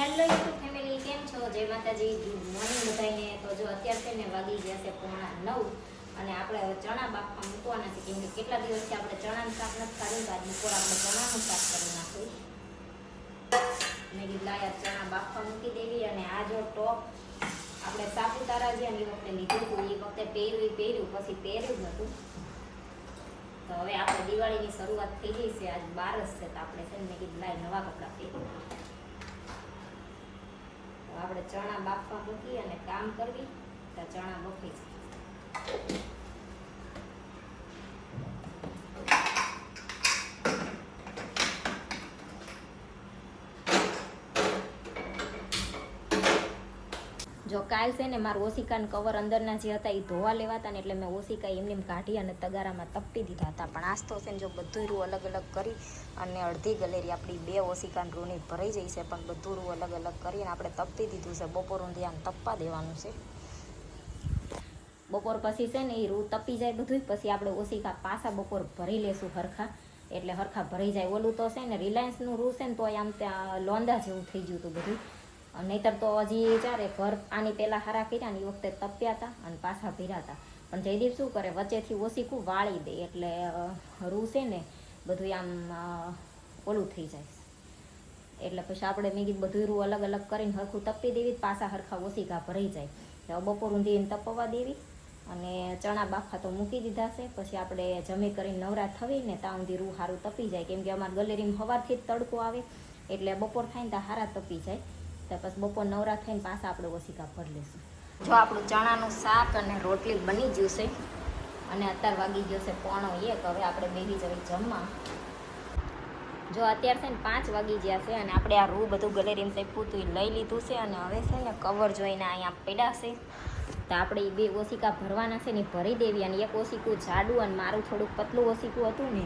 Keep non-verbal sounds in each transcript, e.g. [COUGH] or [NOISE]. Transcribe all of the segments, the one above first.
Hello YouTube family કેમ છો? જય માતાજી. ગુડ મોર્નિંગ બધાને તો જો અત્યારે છે ને વાગી ગયા છે પોણા નવ. અને આપણે હવે ચણા બાફવા મૂકવાના છે, કેમ કેટલા દિવસથી આપણે ચણાનું શાક નથી ખાધું, તો આજ બપોર આપણે ચણાનું શાક કરી નાખ્યું મેં કીધું, લાયા ચણા બાફવા મૂકી દેવી. અને આ જો ટોપ આપણે સાપુતારા જે એ વખતે લીધું હતું. એ વખતે પહેર્યું પહેર્યું, પછી પહેર્યું જ નહોતું તો હવે આપણે દિવાળીની શરૂઆત થઈ ગઈ છે. આજ બારસ છે, તો આપણે છે ને, મેં કીધું, લાય, નવા કપડાં પહેરી તો આપણે ચણા બાફવા મૂકી અને કામ કરવી તો ચણા બફી છે જો કાલ છે ને મારું ઓશિકાન કવર અંદરના જે હતા એ ધોવા લેવાતા ને એટલે મેં ઓશિકા એમને એમ કાઢી અને તગારામાં તપી દીધા હતા. પણ આજ તો છે ને જો બધું રૂ અલગ અલગ કરી અને અડધી ગલેરી આપણી બે ઓશિકાન રૂની ભરાઈ જઈ છે, પણ બધું રૂ અલગ અલગ કરીને આપણે તપી દીધું છે. બપોરનું ધ્યાન તપવા દેવાનું છે. બપોર પછી છે ને એ રૂ તપી જાય બધું પછી આપણે ઓશિકા પાછા બપોર ભરી લેશું હરખા. એટલે હરખા ભરી જાય. ઓલું તો છે ને રિલાયન્સનું રૂ છે ને તો આમ ત્યાં લોંદા જેવું થઈ ગયું હતું બધું નહીતર તો હજી ચારે ઘર આની પહેલાં હારા કર્યા ને એ વખતે તપ્યા હતા અને પાછા ભીરા હતા. પણ જયદીપ શું કરે? વચ્ચેથી ઓસીકું વાળી દે એટલે રૂ છે ને બધું આમ ઓલું થઈ જાય. એટલે પછી આપણે મેં કીધું બધું રૂ અલગ અલગ કરીને હરખું તપી દેવી પાછા હરખા ઓસીકા ભરાઈ જાય. તો બપોર ઊંધી તપવા દેવી અને ચણા બાફા તો મૂકી દીધા છે. પછી આપણે જમી કરીને નવરા થવી ને ત્યાં સુધી રૂ સારું તપી જાય. કેમ કે અમારા ગલેરીમાં હવારથી જ તડકો આવે. એટલે બપોર થાય ને ત્યાં હારા તપી જાય. તો પછી બપોર નવરા થઈને પાછા આપણે ઓસિકા ભરી લઈશું જો આપણું ચણાનું શાક અને રોટલી બની ગયું છે અને અત્યારે વાગી ગયો છે પોણો એક, હવે આપણે બેસી જવી જમવા. જો અત્યારે છે ને પાંચ વાગી ગયા છે અને આપણે આ રૂ બધું ગલેરીમાં હતું એ લઈ લીધું છે અને હવે છે ને કવર જોઈને અહીંયા પડ્યા છે. તો આપણે એ બે ઓશિકા ભરવાના છે ને ભરી દેવી અને એક ઓસિકું જાડું અને મારું થોડુંક પતલું ઓસિકું હતું ને,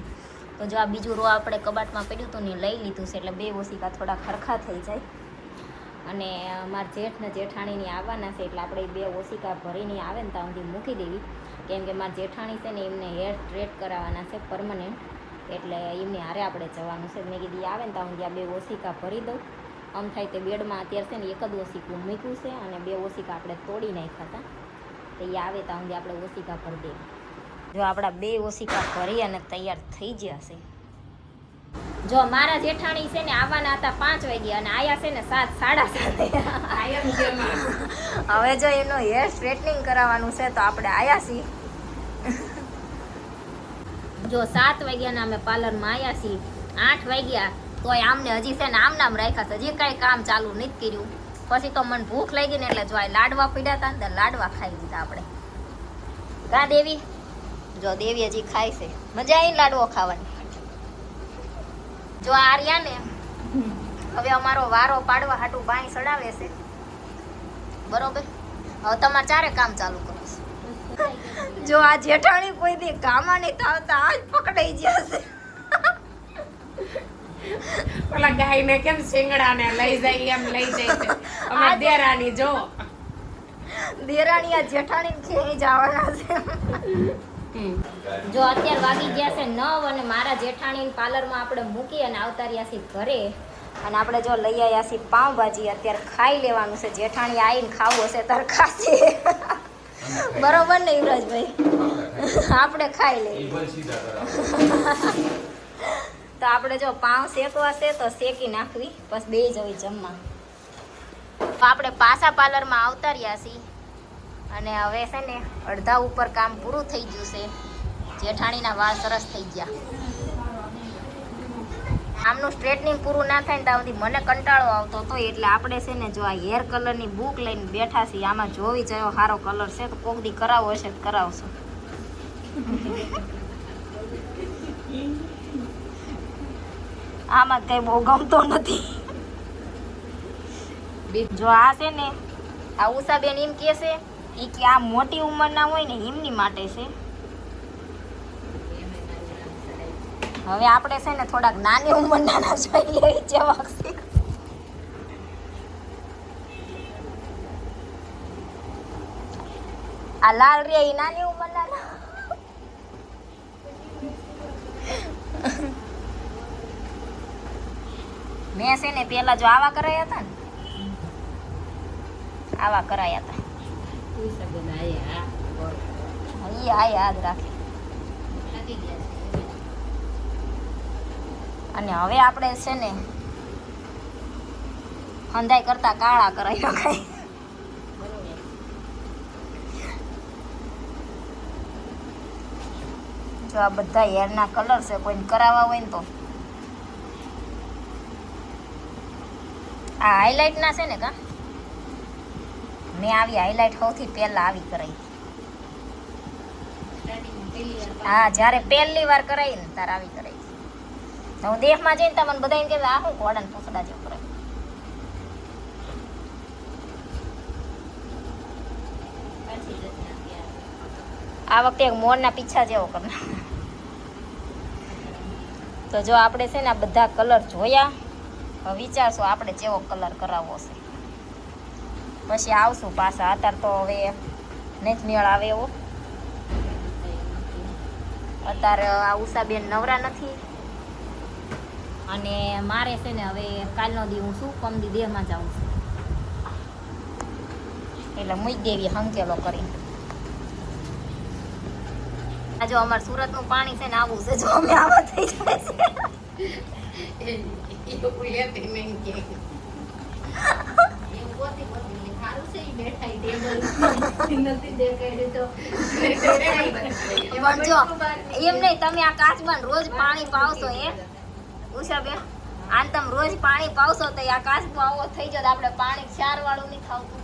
તો જો આ બીજું રો આપણે કબાટમાં પડ્યું હતું ને લઈ લીધું છે. એટલે બે ઓશિકા થોડા ખરખા થઈ જાય. અને મારા જેઠ ને જેઠાણીની આવવાના છે એટલે આપણે બે ઓશિકા ભરીને આવે ને ત્યાં સુધી મૂકી દેવી. કેમ કે મારા જેઠાણી છે ને એમને હેર સ્ટ્રેટ કરાવવાના છે પરમનન્ટ એટલે એમને હારે આપણે જવાનું છે. મેં કીધી આવે ને ત્યાં સુધી આ બે ઓશિકા ભરી દઉં. આમ થાય તે બેડમાં અત્યારે છે ને એક જ ઓશિકું મૂક્યું છે અને બે ઓશિકા આપણે તોડી નાખ્યા હતા. તો એ આવે ત્યાં સુધી આપણે ઓશિકા ભરી દેવી. જો આપણા બે ઓશિકા ભરી અને તૈયાર થઈ ગયા છે. જો મારા જેઠાણી છે ને આવવાના હતા પાંચ વાગ્યા અને આયા છે ને સાત સાડા સાત. હવે જો એનું હેર સ્ટ્રેટનિંગ કરાવવાનું છે તો આપણે આયા છીએ. જો સાત વાગ્યાના અમે પાર્લરમાં આવ્યા છીએ. આઠ વાગ્યા તોય આમને હજી છે ને આમ નામ રાખ્યા છે. હજી કાંઈ કામ ચાલુ નથી કર્યું. પછી તો મને ભૂખ લાગી ને એટલે જો આ લાડવા પીડ્યા હતા ને તો લાડવા ખાઈ લીધા આપણે. કા દેવી? જો દેવી હજી ખાય છે. મજા આવી લાડવો ખાવાની? જો આ રહ્યા ને હવે અમારો વારો પાડવા હાટું બાઈ સડાવે છે. બરોબર? હવે તમારે ચારે કામ ચાલુ કરો. જો આ જેઠાણી કોઈ દી કામા નહીં થાવતા આજ પકડાઈ જશે ઓલા ગાયને કેમ શિંગડાને લઈ જાય એમ લઈ જાય છે? અમે દેરાણી જો. દેરાણી આ જેઠાણી ખેંચી જવાના છે. જો અત્યારે વાગી ગયા છે નવ અને મારા જેઠાણી પાર્લરમાં આપણે મૂકી અને આવતા રહ્યા છીએ ઘરે. અને આપણે જો લઈ આવ્યા છીએ પાઉંભાજી અત્યારે ખાઈ લેવાનું છે. જેઠાણી આવીને ખાવું હશે તાર ખાશે. બરોબર ને યુવરાજભાઈ? આપણે ખાઈ લઈએ. તો આપણે જો પાઉં શેકવા છે તો શેકી નાખવી બસ બે જવી જમવા. તો આપણે પાછા પાર્લરમાં આવતા રહ્યા છીએ. અને હવે છે ને અડધા ઉપર કામ પૂરું થઈ ગયું છે. જેઠાણીના વાળ સરસ થઈ ગયા. આમનું સ્ટ્રેટનિંગ પૂરું ના થાય ને ત્યાં સુધી મને કંટાળો આવતો હતો, એટલે આપણે છે ને જો આ હેર કલરની બુક લઈને બેઠા છીએ, આમાં જોવી જયો સારો કલર છે, તો કોક દી કરાવવો હશે તો કરાવશો. આમાં કઈ બહુ ગમતો નથી. જો આ છે ને, આ ઉષાબેન એમ કે છે ઈ કે આ મોટી ઉંમરના હોય ને એમની માટે છે. હવે આપણે છે ને થોડાક નાની ઉંમરના ના જોઈ લઈ જવા આ લાલ રે એ નાની ઉંમરના ના. મેં છે ને પેલા જો આવા કરાયા હતા ને, આવા કરાયા હતા યાદ રાખી અને હવે આપણે છે ને હંધાઈ કરતા કાળા કરાય નખાય જો આ બધા હેરના કલર છે, કોઈને કરાવવા હોય ને તો. આ હાઇલાઇટ ના છે ને કા? મેં આવી હાઇલાઇટ સૌથી પહેલા આવી વાર હા, જ્યારે પહેલી વાર કરાવી ને ત્યારે આવી કરાવી તો હું દેશમાં જઈને તમને બધા એમ કે આ શું ઘોડાને પૂછડા જેવું કરાવી આ વખતે એક મોરના પીછા જેવો કરના તો જો આપણે છે ને આ બધા કલર જોયા વિચારશો આપણે કેવો કલર કરાવવો છે. પછી આવશું પાછા. અત્યારે તો હવે નથી મેળ આવે એવો. અત્યારે આ ઉષાબેન નવરા નથી. અને મારે છે ને હવે કાલનો દી હું શું કમદી દેહમાં જાઉં છું. એટલે મૂઈ દેવી હંકેલો કરી આ જો અમાર સુરતનું પાણી છે ને આવું છે જો અમે આવા થઈ જાય છે. [LAUGHS] [LAUGHS] એમ નહીં તમે આ કાચમાં રોજ પાણી પાવશો એ ઉષાબેન આને તમે રોજ પાણી પાવશો તો આ કાચબો આવો થઈ જાય આપણે પાણી વાળું નહીં ખાવતું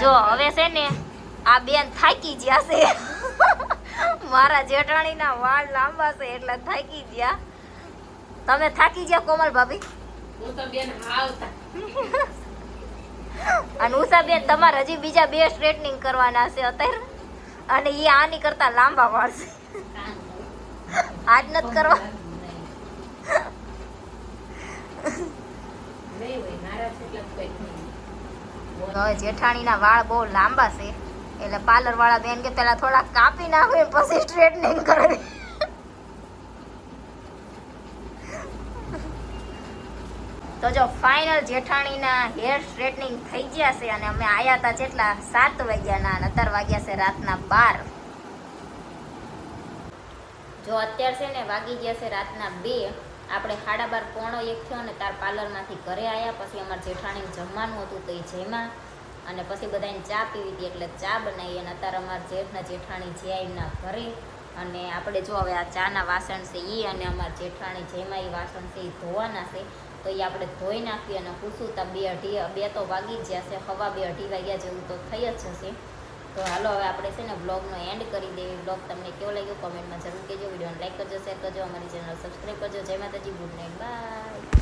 જો હવે છે ને આ બેન થાકી ગયા છે. મારા જેઠાણીના વાળ લાંબા છે એટલે થાકી ગયા. તમે થાકી ગયા કોમલ ભાભી? [LAUGHS] અને ઉષાબેન તમારે હજી બીજા બે સ્ટ્રેટનિંગ કરવાના છે અત્યારે. અને એ આની કરતા લાંબા વાળ છે [LAUGHS] આજ નથી કરવા. જેઠાણીના વાળ બહુ લાંબા છે. એટલે પાર્લર વાળા બેન કે પેલા થોડા કાપી નાખે પછી સ્ટ્રેટનિંગ કરવી. તો જો ફાઇનલ જેઠાણીના હેર સ્ટ્રેટનિંગ થઈ ગયા છે અને અમે આવ્યા હતા જેટલા સાત વાગ્યાના અને અત્યાર વાગ્યા છે રાતના બાર. જો અત્યારે છે ને વાગી ગયા છે રાતના બે, આપણે સાડા બાર પોણો એક થયો અને તાર પાર્લરમાંથી ઘરે આવ્યા પછી અમારે જેઠાણીને જમવાનું હતું તો એ જેમાં, અને પછી બધાને ચા પીવી હતી એટલે ચા બનાવી અને અત્યારે અમારા જેઠના જેઠાણી જે એમના ઘરે, અને આપણે જો હવે આ ચાના વાસણ છે એ અને અમારા જેઠાણી જેમાં એ વાસણ છે એ ધોવાના છે તો એ આપણે ધોઈ નાખીએ અને પૂછું તો બે અઢી, બે તો વાગી જ જશે, હવા બે અઢી વાગ્યા જેવું તો થઈ જ જશે. તો હાલો હવે આપણે છે ને બ્લોગનો એન્ડ કરી દેવી. બ્લોગ તમને કેવો લાગ્યો? કોમેન્ટમાં જરૂર કહેજો. વિડીયોને લાઈક કરજો શેર કરજો, અમારી ચેનલ સબસ્ક્રાઈબ કરજો. જય માતાજી ગુડ નાઇટ બાય